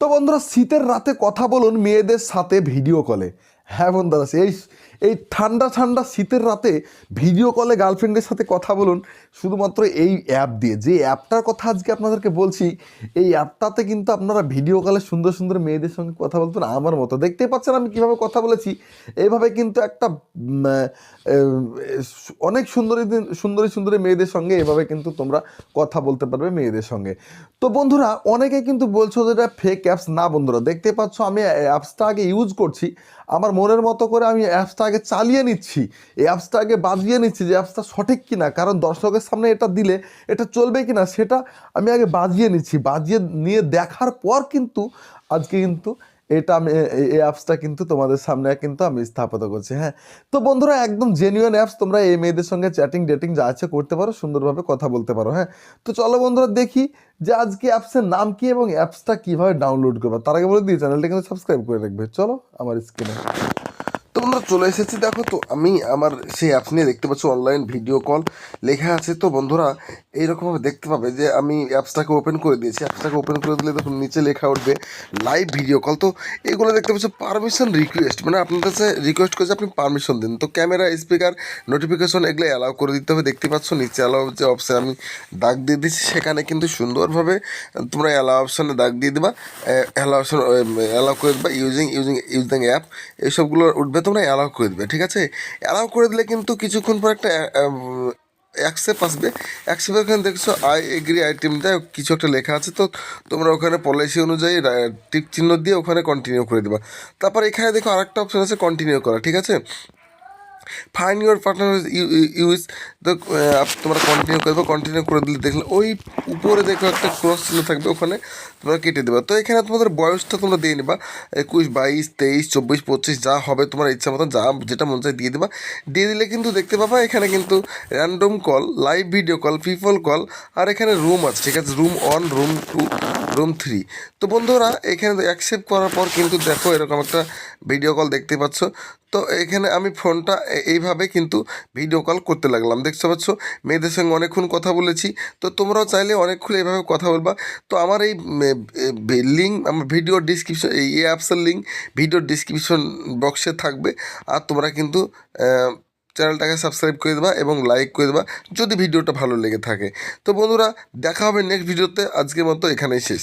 তো বন্ধুরা শীতের রাতে কথা বলুন মেয়েদের সাথে ভিডিও কলে হ্যাঁ বন্ধুরা এই এই ঠান্ডা ঠান্ডা শীতের রাতে ভিডিও কলে গার্লফ্রেন্ডের সাথে কথা বলুন। শুধুমাত্র এই অ্যাপ দিয়ে, যে অ্যাপটার কথা আজকে আপনাদেরকে বলছি, এই অ্যাপটাতে কিন্তু আপনারা ভিডিও কলে সুন্দর সুন্দর মেয়েদের সঙ্গে কথা বলতেন আমার মতো। দেখতেই পাচ্ছেন আমি কীভাবে কথা বলেছি। এইভাবে কিন্তু একটা অনেক সুন্দরী সুন্দরী সুন্দরী মেয়েদের সঙ্গে এভাবে কিন্তু তোমরা কথা বলতে পারবে মেয়েদের সঙ্গে। তো বন্ধুরা, অনেকে কিন্তু বলছো যে এটা ফেক অ্যাপস না বন্ধুরা, দেখতে পাচ্ছ আমি অ্যাপসটা আগে ইউজ করছি। আমার মনের মতো করে আমি অ্যাপসটা আগে চালিয়ে নিচ্ছি। এই অ্যাপসটা আগে বাজিয়ে নিচ্ছি যে অ্যাপসটা সঠিক কিনা। কারণ দর্শকের সামনে এটা দিলে এটা চলবে কি না সেটা আমি আগে বাজিয়ে নিচ্ছি। বাজিয়ে নিয়ে দেখার পর কিন্তু আজকে কিন্তু এটা আমি এই অ্যাপসটা কিন্তু তোমাদের সামনে কিন্তু আমি স্থাপিত করছি হ্যাঁ? তো বন্ধুরা, একদম জেনুইন অ্যাপস তোমরা এই মেয়েদের সঙ্গে চ্যাটিং ডেটিং যা আছে করতে পারো, সুন্দরভাবে কথা বলতে পারো হ্যাঁ? তো চলো বন্ধুরা, দেখি যে আজকে অ্যাপসের নাম কি এবং অ্যাপসটা কীভাবে ডাউনলোড করব। তার আগে বলে দিই চ্যানেলটা কিন্তু সাবস্ক্রাইব করে রাখবে। চলো আমার স্ক্রিনে চলে এসেছি। দেখো তো, আমি আমার সেই অ্যাপস নিয়ে দেখতে পাচ্ছি অনলাইন ভিডিও কল লেখা আছে, তো বন্ধুরা, এইরকমভাবে দেখতে পাবে যে আমি অ্যাপসটাকে ওপেন করে দিয়েছি। অ্যাপসটাকে ওপেন করে দিলে দেখুন, নিচে লেখা উঠবে লাইভ ভিডিও কল তো এগুলো দেখতে পাচ্ছি পারমিশন রিকোয়েস্ট মানে আপনার কাছে রিকোয়েস্ট করেছে, আপনি পারমিশন দিন। তো ক্যামেরা স্পিকার নোটিফিকেশন এগুলো অ্যালাউ করে দিতে হবে। দেখতে পাচ্ছ, নিচে অ্যালাউ যে অপশান আমি দাগ দিয়ে দিচ্ছি সেখানে কিন্তু সুন্দরভাবে তোমরা অ্যালাউ অপশানে দাগ দিয়ে দেবা। অ্যালাউ অপশান অ্যালাউ করে দেবা ইউজিং ইউজিং ইউজিং অ্যাপ এইসবগুলো উঠবে তোমরা অ্যালাউ করে দেবে, ঠিক আছে? অ্যালাউ করে দিলে কিন্তু কিছুক্ষণ পর একটা অ্যাকসেপ্ট আসবে। অ্যাকসেপ্ট ওখানে দেখছ আই এগ্রি আইটেমটা কিছু একটা লেখা আছে, তো তোমরা ওখানে পলিসি অনুযায়ী টিক চিহ্ন দিয়ে ওখানে কন্টিনিউ করে দেবা। তারপর এখানে দেখো আরেকটা অপশন আছে কন্টিনিউ করা, ঠিক আছে? ফাইন ইউর পার্টনার ইউজ তোমরা কন্টিনিউ করবে কন্টিনিউ করে দিলে দেখলে ওই উপরে দেখো একটা ক্রস চিহ্ন থাকবে, ওখানে তোমরা কেটে দেবে। তো এখানে তোমাদের বয়সটা তোমরা দিয়ে নিবা, একুশ, বাইশ, তেইশ, চব্বিশ, পঁচিশ, যা হবে তোমার ইচ্ছা মতন, যা যেটা মন চায় দিয়ে দেবা। দিয়ে দিলে কিন্তু দেখতে পাবা এখানে কিন্তু random call live video call people call আর এখানে রুম আছে, ঠিক আছে? Room one room two room three তো বন্ধুরা, এখানে অ্যাকসেপ্ট করার পর কিন্তু দেখো এরকম একটা ভিডিও কল দেখতে পাচ্ছ। তো এখানে আমি ফোনটা এইভাবে কিন্তু ভিডিও কল করতে লাগলাম। দেখতে পাচ্ছ, মেয়েদের সঙ্গে অনেকক্ষণ কথা বলেছি। তো তোমরাও চাইলে অনেকক্ষণ এইভাবে কথা বলবা। তো আমার এই লিঙ্ক আমার ভিডিও ডিসক্রিপশন এই অ্যাপসের লিঙ্ক ভিডিও ডিসক্রিপশন বক্সে থাকবে। আর তোমরা কিন্তু চ্যানেলটাকে সাবস্ক্রাইব করে দেবা এবং লাইক করে দেবা যদি ভিডিওটা ভালো লেগে থাকে। তো বন্ধুরা, দেখা হবে নেক্সট ভিডিওতে আজকের মতো এখানেই শেষ।